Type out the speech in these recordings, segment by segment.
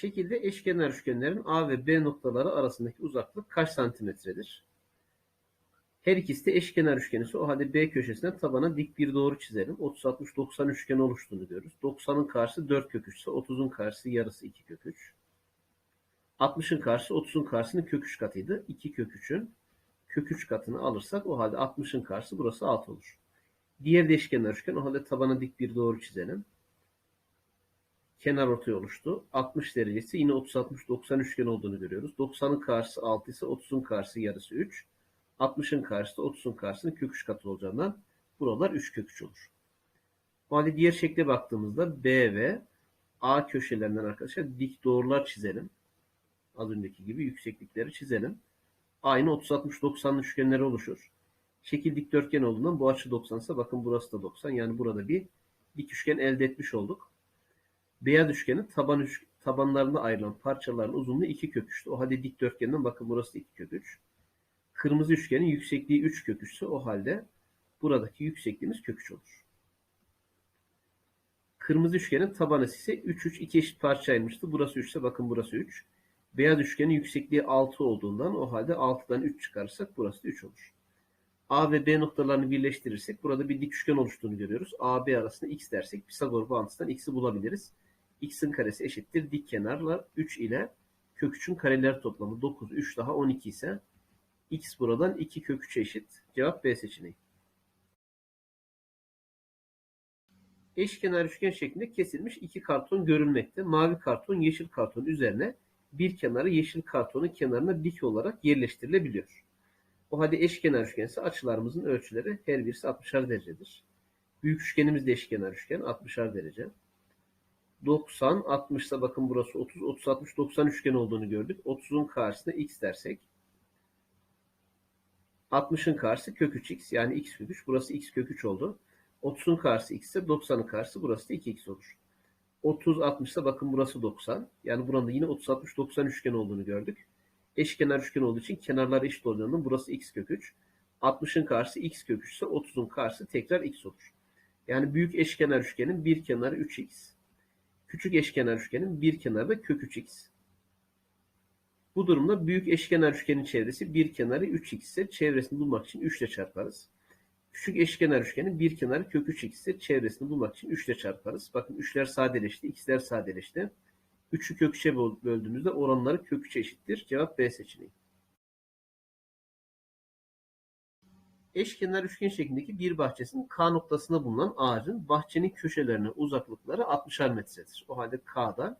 Şekilde eşkenar üçgenlerin A ve B noktaları arasındaki uzaklık kaç santimetredir? Her ikisi de eşkenar üçgenisi. O halde B köşesinden tabana dik bir doğru çizelim. 30, 60, 90 üçgen oluştuğunu görürüz. 90'ın karşısı 4 kök 3 ise 30'un karşısı yarısı 2 kök 3. 60'ın karşısı 30'un karşısının kök 3 katıydı. 2 kök 3'ün kök 3 katını alırsak o halde 60'ın karşısı burası 6 olur. Diğer de eşkenar üçgen. O halde tabana dik bir doğru çizelim. Kenar ortaya oluştu. 60 derecesi yine 30 60 90 üçgen olduğunu görüyoruz. 90'ın karşısı 6 ise 30'un karşısı yarısı 3. 60'ın karşısı 30'un karşısının kök 3 katı olacağından buralar 3 kök 3 olur. O halde diğer şekle baktığımızda B ve A köşelerinden arkadaşlar dik doğrular çizelim. Az önceki gibi yükseklikleri çizelim. Aynı 30 60 90 üçgenleri oluşur. Şekil dikdörtgen olduğundan bu açı 90 ise bakın burası da 90. Yani burada bir dik üçgen elde etmiş olduk. Beyaz üçgenin taban üç, tabanlarına ayrılan parçaların uzunluğu 2 kök 3'tü. O halde dikdörtgenden bakın burası 2 kök 3. Kırmızı üçgenin yüksekliği 3 kök 3 ise o halde buradaki yüksekliğimiz kök 3 olur. Kırmızı üçgenin tabanı ise 3 3 2 eşit parça ayrılmıştı. Burası 3 ise bakın burası 3. Beyaz üçgenin yüksekliği 6 olduğundan o halde 6'dan 3 çıkarırsak burası da 3 olur. A ve B noktalarını birleştirirsek burada bir dik üçgen oluştuğunu görüyoruz. A, B arasında x dersek Pisagor bağıntısından x'i bulabiliriz. X'in karesi eşittir. Dik kenarla 3 ile kök 3'ün kareler toplamı 9, 3 daha 12 ise x buradan 2 kök 3 eşit. Cevap B seçeneği. Eşkenar üçgen şeklinde kesilmiş iki karton görülmekte. Mavi karton yeşil karton üzerine bir kenarı yeşil kartonun kenarına dik olarak yerleştirilebiliyor. O halde eşkenar üçgen ise açılarımızın ölçüleri her birisi 60'ar derecedir. Büyük üçgenimiz de eşkenar üçgen 60'ar derece. 90, 60 ise bakın burası 30, 30, 60, 90 üçgen olduğunu gördük. 30'un karşısına x dersek 60'ın karşısı kök 3x yani x kök 3. Burası x kök 3 oldu. 30'un karşısı x ise 90'ın karşısı burası da 2x olur. 30, 60 ise bakın burası 90. Yani buranın da yine 30, 60, 90 üçgen olduğunu gördük. Eşkenar üçgen olduğu için kenarlar eşit olduğundan burası x kök 3. 60'ın karşısı x kök 3 ise 30'un karşısı tekrar x olur. Yani büyük eşkenar üçgenin bir kenarı 3x. Küçük eşkenar üçgenin bir kenarı kök 3x. Bu durumda büyük eşkenar üçgenin çevresi bir kenarı 3x ise çevresini bulmak için 3 ile çarparız. Küçük eşkenar üçgenin bir kenarı kök 3x ise çevresini bulmak için 3 ile çarparız. Bakın 3'ler sadeleşti, x'ler sadeleşti. 3'ü kök 3'e böldüğümüzde oranları kök 3'e eşittir. Cevap B seçeneği. Eşkenar üçgen şeklindeki bir bahçesinin K noktasında bulunan ağacın bahçenin köşelerine uzaklıkları 60'ar metredir. O halde K'dan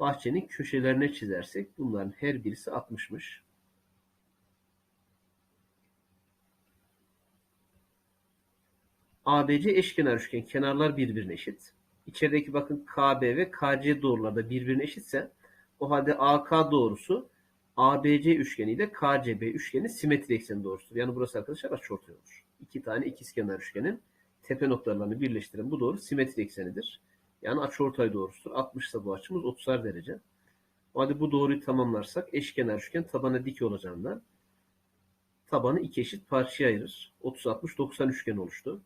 bahçenin köşelerine çizersek bunların her birisi 60'mış. ABC eşkenar üçgen kenarlar birbirine eşit. İçerideki bakın KB ve KC doğruları da birbirine eşitse o halde AK doğrusu ABC üçgeni ile KCB üçgeni simetri ekseni doğrusudur. Yani burası arkadaşlar açıortay olur. İki tane ikizkenar üçgenin tepe noktalarını birleştiren bu doğru simetri eksenidir. Yani açıortay doğrusudur. 60 ise bu açımız 30'ar derece. O halde bu doğruyu tamamlarsak eşkenar üçgen tabana dik olacağından tabanı iki eşit parçaya ayırır. 30 60 90 üçgen oluştu.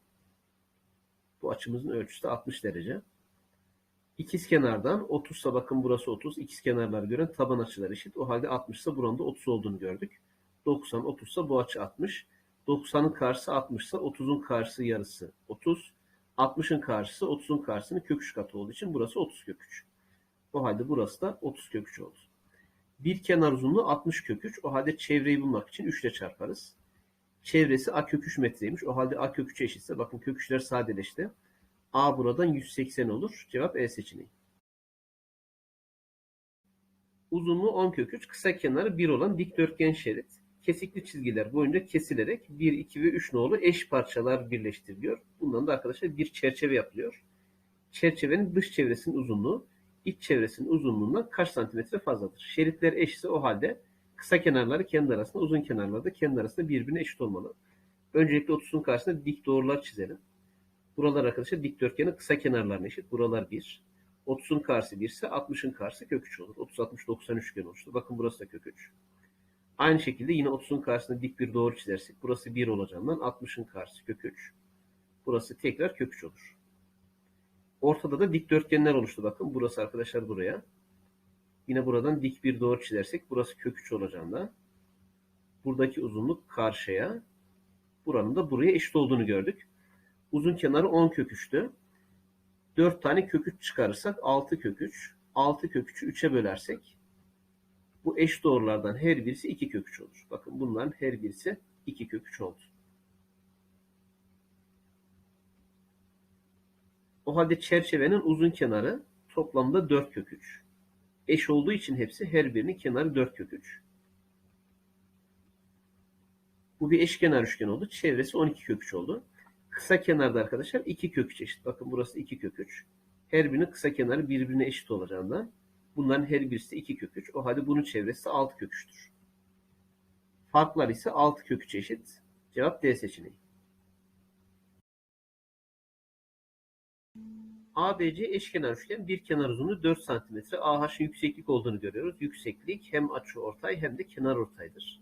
Bu açımızın ölçüsü de 60 derece. İkiz kenardan 30 ise bakın burası 30. İkiz kenarlar gören taban açılar eşit. O halde 60 ise buranın da 30 olduğunu gördük. 90 30 ise bu açı 60. 90'ın karşısı 60 ise 30'un karşısı yarısı 30. 60'ın karşısı 30'un karşısının kök 3 katı olduğu için burası 30 kök 3. O halde burası da 30 kök 3 oldu. Bir kenar uzunluğu 60 kök 3. O halde çevreyi bulmak için 3 ile çarparız. Çevresi a kök 3 metreymiş. O halde a kök 3 eşitse bakın kök 3'ler sadeleşti. A buradan 180 olur. Cevap E seçeneği. Uzunluğu 10 kök 3, kısa kenarı 1 olan dikdörtgen şerit kesikli çizgiler boyunca kesilerek 1, 2 ve 3 nolu eş parçalar birleştiriliyor. Bundan da arkadaşlar bir çerçeve yapılıyor. Çerçevenin dış çevresinin uzunluğu iç çevresinin uzunluğundan kaç santimetre fazladır? Şeritler eşse o halde kısa kenarları kendi arasında, uzun kenarları da kendi arasında birbirine eşit olmalı. Öncelikle 30'un karşısında dik doğrular çizelim. Buralar arkadaşlar dikdörtgenin kısa kenarlarına eşit. Buralar 1. 30'un karşısı 1 ise 60'ın karşısı kök 3 olur. 30, 60, 90 üçgen oluştu. Bakın burası da kök 3. Aynı şekilde yine 30'un karşısında dik bir doğru çizersek burası 1 olacağından 60'ın karşısı kök 3. Burası tekrar kök 3 olur. Ortada da dikdörtgenler oluştu. Bakın burası arkadaşlar buraya. Yine buradan dik bir doğru çizersek burası kök 3 olacağında buradaki uzunluk karşıya buranın da buraya eşit olduğunu gördük. Uzun kenarı 10 kök 3'tü. 4 tane kök 3 çıkarırsak 6 kök 3. 6 kök 3'ü 3'e bölersek bu eş doğrulardan her birisi 2 kök 3 olur. Bakın bunların her birisi 2 kök 3 oldu. O halde çerçevenin uzun kenarı toplamda 4 kök 3. Eş olduğu için hepsi her birinin kenarı 4 kök 3. Bu bir eşkenar üçgen oldu. Çevresi 12 kök 3 oldu. Kısa kenarda arkadaşlar 2 kök 3 eşit. Bakın burası 2 kök 3. Her birinin kısa kenarı birbirine eşit olacağından bunların her birisi 2 kök 3. O halde bunun çevresi 6 kök 3'tür. Farklar ise 6 kök 3 eşit. Cevap D seçeneği. ABC eşkenar üçgen bir kenar uzunluğu 4 cm. AH'ın yükseklik olduğunu görüyoruz. Yükseklik hem açı ortay hem de kenar ortaydır.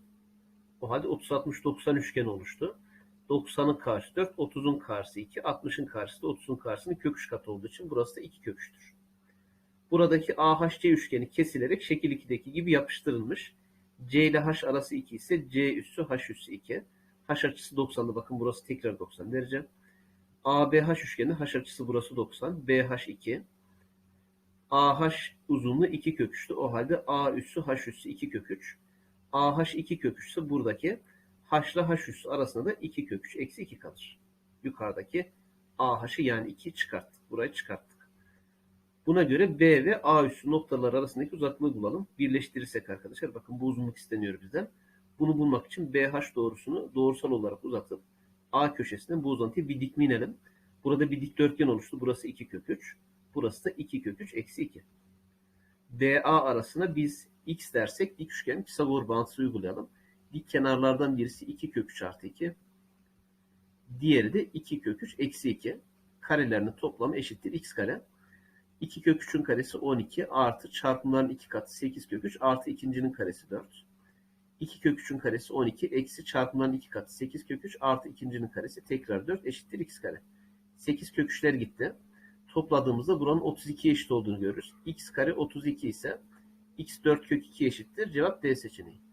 O halde 30-60-90 üçgen oluştu. 90'ın karşısı 4, 30'un karşısı 2, 60'ın karşısı da 30'un karşısının kök 3 katı olduğu için burası da 2 kök 3'tür. Buradaki AHC üçgeni kesilerek şekil 2'deki gibi yapıştırılmış. C ile H arası 2 ise C üssü H üssü 2. H açısı 90'dı. Bakın burası tekrar 90 derece. ABH üçgeni H açısı burası 90. BH 2. AH uzunluğu 2 kök 3'tü. O halde A üssü H üssü 2 kök 3. AH 2 kök 3 ise buradaki H ile H üssü arasında da 2 kök 3 eksi 2 kalır. Yukarıdaki AH'ı yani 2 çıkarttık. Burayı çıkarttık. Buna göre B ve A üssü noktalar arasındaki uzaklığı bulalım. Birleştirirsek arkadaşlar bakın bu uzunluk isteniyor bizden. Bunu bulmak için BH doğrusunu doğrusal olarak uzatıp A köşesinden bu uzantıyı bir dikme inelim. Burada bir dikdörtgen oluştu. Burası 2 kök 3. Burası da 2 kök 3 eksi 2. BA arasına biz x dersek dik üçgen Pisagor bağıntısı uygulayalım. Dik kenarlardan birisi 2 kök 3 artı 2. Diğeri de 2 kök 3 eksi 2. Karelerinin toplamı eşittir x kare. 2 kök 3'ün karesi 12 artı çarpımların 2 katı 8 kök 3 artı ikincinin karesi 4. 2 kök 3'ün karesi 12 eksi çarpımların 2 katı 8 kök 3 artı ikincinin karesi tekrar 4 eşittir x kare. 8 kök 3'ler gitti. Topladığımızda buranın 32 eşit olduğunu görürüz. x kare 32 ise x 4 kök 2 eşittir. Cevap D seçeneği.